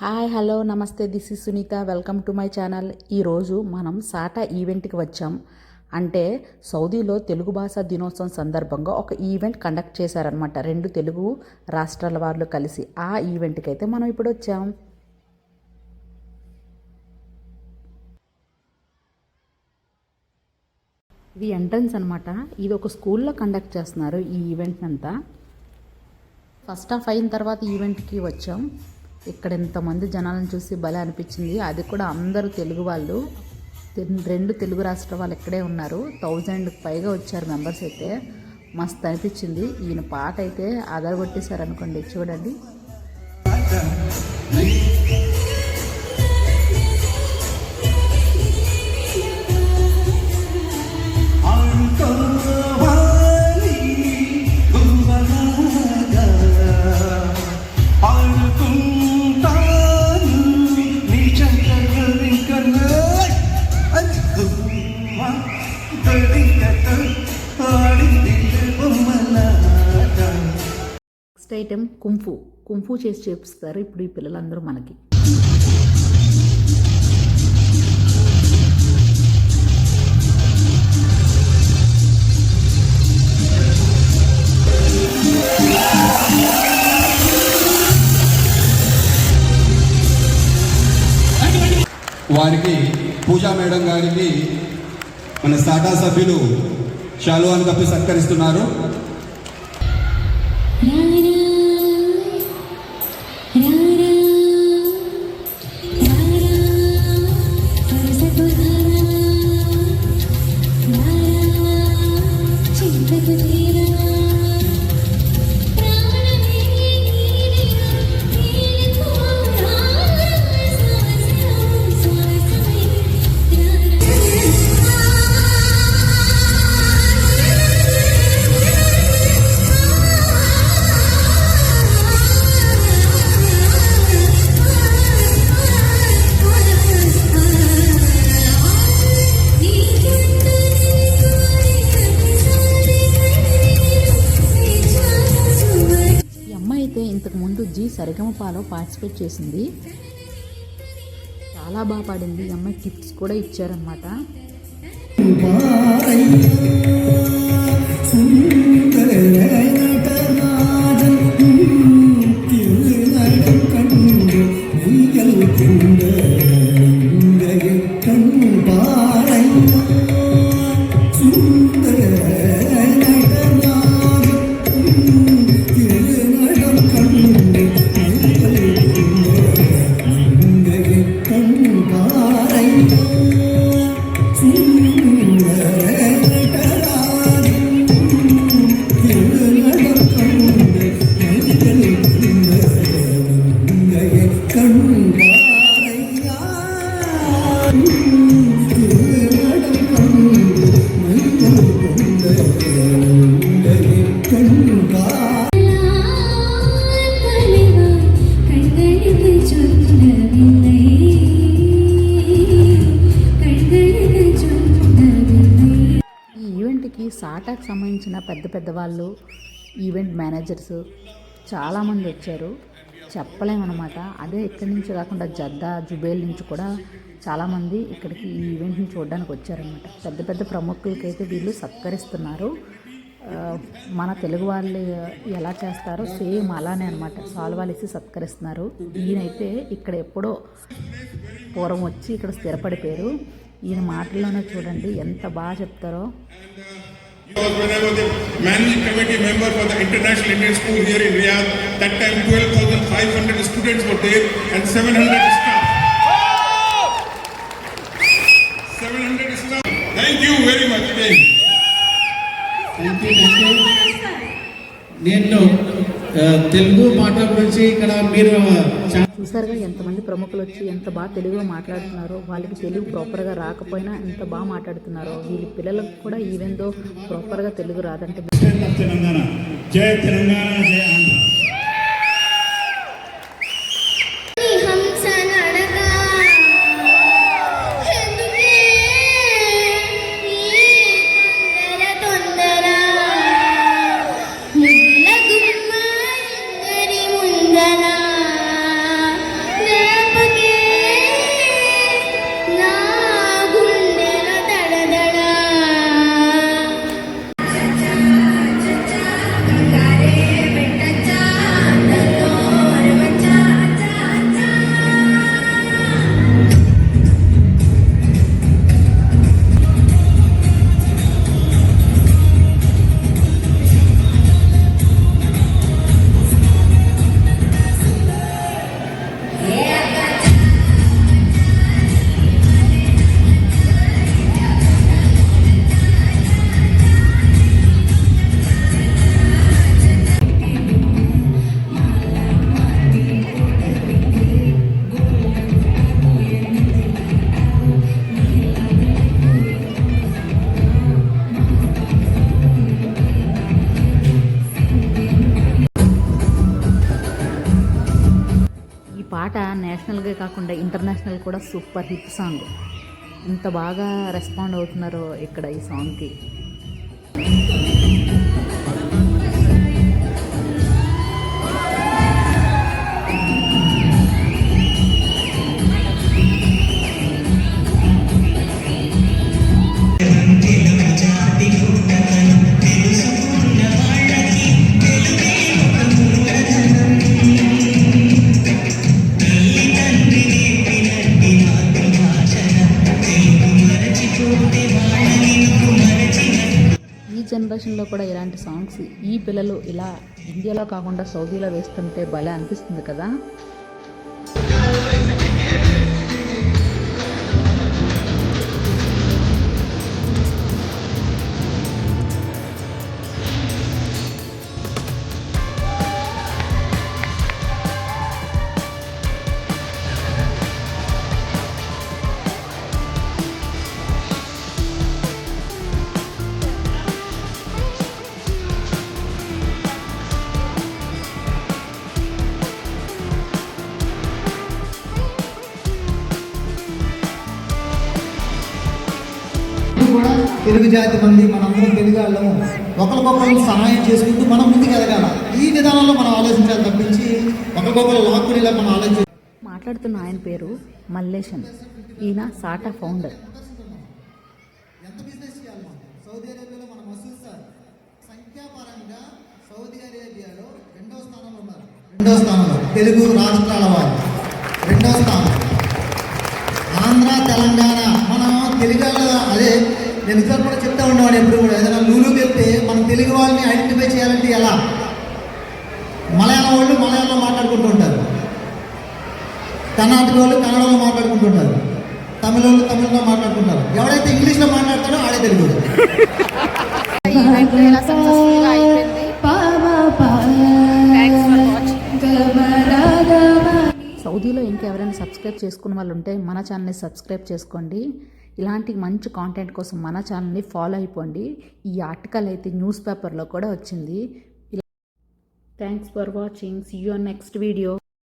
Hi hello నమస్తే this is Sunitha. Welcome to my channel. ఈరోజు మనం సాటా ఈవెంట్కి వచ్చాం. అంటే సౌదీలో తెలుగు భాషా దినోత్సవం సందర్భంగా ఒక ఈవెంట్ కండక్ట్ చేశారనమాట రెండు తెలుగు రాష్ట్రాల వాళ్ళు కలిసి ఆ ఈవెంట్కి అయితే మనం ఇప్పుడు వచ్చాం. ఇది ఎంట్రన్స్ అనమాట ఇది ఒక స్కూల్లో కండక్ట్ చేస్తున్నారు ఈ ఈవెంట్ అంతా ఫస్ట్ ఆఫ్ అయిన తర్వాత ఈవెంట్కి వచ్చాం. ఇక్కడ ఇంతమంది జనాలను చూసి భలే అనిపించింది. అది కూడా అందరూ తెలుగు వాళ్ళు. రెండు తెలుగు రాష్ట్ర వాళ్ళు ఇక్కడే ఉన్నారు. థౌజండ్ పైగా వచ్చారు మెంబర్స్ అయితే. మస్తు అనిపించింది. ఈయన పాట అయితే అదరగొట్టేశారు అనుకోండి చూడండి ఐటెం కుంఫు. కుంఫు చేసి చేపిస్తారు ఇప్పుడు ఈ పిల్లలందరూ మనకి. వారికి పూజా మేడం గారికి మన సాటా సభ్యులు శాలువాన్ కప్పి సత్కరిస్తున్నారు. సరిగమపాలో పార్టిసిపేట్ చేసింది. చాలా బాగా పాడింది. ఈ అమ్మాయి గిఫ్ట్స్ కూడా ఇచ్చారనమాట సాటాకు సంబంధించిన పెద్ద పెద్ద వాళ్ళు ఈవెంట్ మేనేజర్స్ చాలామంది వచ్చారు. చెప్పలేమన్నమాట. అదే ఇక్కడి నుంచి కాకుండా జద్దా జుబేల్ నుంచి కూడా చాలామంది ఇక్కడికి ఈ ఈవెంట్ని చూడడానికి వచ్చారనమాట పెద్ద పెద్ద ప్రముఖులకైతే వీళ్ళు సత్కరిస్తున్నారు. మన తెలుగు వాళ్ళు ఎలా చేస్తారో సేమ్ అలానే అనమాట సాల్వాలు వేసి సత్కరిస్తున్నారు. ఈయనైతే ఇక్కడ ఎప్పుడో పూర్వం వచ్చి ఇక్కడ స్థిరపడిపోయారు. ఈయన మాటల్లోనే చూడండి ఎంత బాగా చెప్తారో. was when I was the managing committee member for the International Indian School here in Riyadh. That time 12,500 students were there and 700 staff. 700 staff. Thank you very much again. Thank you thank you నేను ఆ, తెలుగు మాట గురించి ఇక్కడ మీరు చా- చూసారుగా ఎంతమంది ప్రముఖులు వచ్చి ఎంత బాగా తెలుగులో మాట్లాడుతున్నారో వాళ్ళకి తెలుగు ప్రాపర్గా రాకపోయినా ఎంత బాగా మాట్లాడుతున్నారో వీళ్ళ పిల్లలకు కూడా ఈవెందో ప్రాపర్గా తెలుగు రాదంటే President of Telangana. Jai Telangana, నేషనల్గా కాకుండా ఇంటర్నేషనల్ కూడా సూపర్ హిట్ సాంగ్. ఇంత బాగా రెస్పాండ్ అవుతున్నారో ఇక్కడ ఈ సాంగ్కి. జనరేషన్లో కూడా ఇలాంటి సాంగ్స్ ఈ పిల్లలు ఇలా ఇండియాలో కాకుండా సౌదీలో వేస్తుంటే భలే అనిపిస్తుంది కదా. తెలుగు జాతి మంది మనందరం తెలుగు వాళ్ళము. ఒకరికొకరు సహాయం చేసుకుంటూ మనం ముందుకు ఎదగాల. ఈ విధానంలో మనం ఆలోచించాలి తప్పించి ఒకరికొకరు లాక్కుని ఇలా మనం ఆలోచించాలి మాట్లాడుతున్న ఆయన పేరు మల్లేశన్. ఈయన సాటా ఫౌండర్ ఎంత బిజినెస్ చేయాలి సౌదీ అరేబియాలో మన మసూద్ సార్ సంఖ్యాపరంగా సౌదీ అరేబియాలో రెండవ స్థానంలో ఉన్నారు. రెండవ స్థానంలో తెలుగు రాష్ట్రాల వారు రెండవ స్థానం ఆంధ్ర తెలంగాణ నేను ఇద్దరు కూడా చెప్తా ఉండేవాడు ఎప్పుడు కూడా. ఏదైనా లూలుకి వెళ్తే మనం తెలుగు వాళ్ళని ఐడెంటిఫై చేయాలంటే ఎలా? మలయాళం వాళ్ళు మలయాళంలో మాట్లాడుకుంటూ ఉంటారు. కర్ణాటక వాళ్ళు కన్నడలో మాట్లాడుకుంటుంటారు తమిళ వాళ్ళు తమిళలో మాట్లాడుకుంటారు. ఎవడైతే ఇంగ్లీష్లో మాట్లాడతాడో ఆడే తెలుగు సౌదీలో ఇంకెవరైనా సబ్స్క్రైబ్ చేసుకున్న వాళ్ళు ఉంటే మన ఛానల్ని సబ్స్క్రైబ్ చేసుకోండి. ఇలాంటి మంచి కాంటెంట్ కోసం మన ఛానల్ని ఫాలో అయిపోండి. ఈ ఆర్టికల్ అయితే న్యూస్ పేపర్లో కూడా వచ్చింది. Thanks for watching see you next video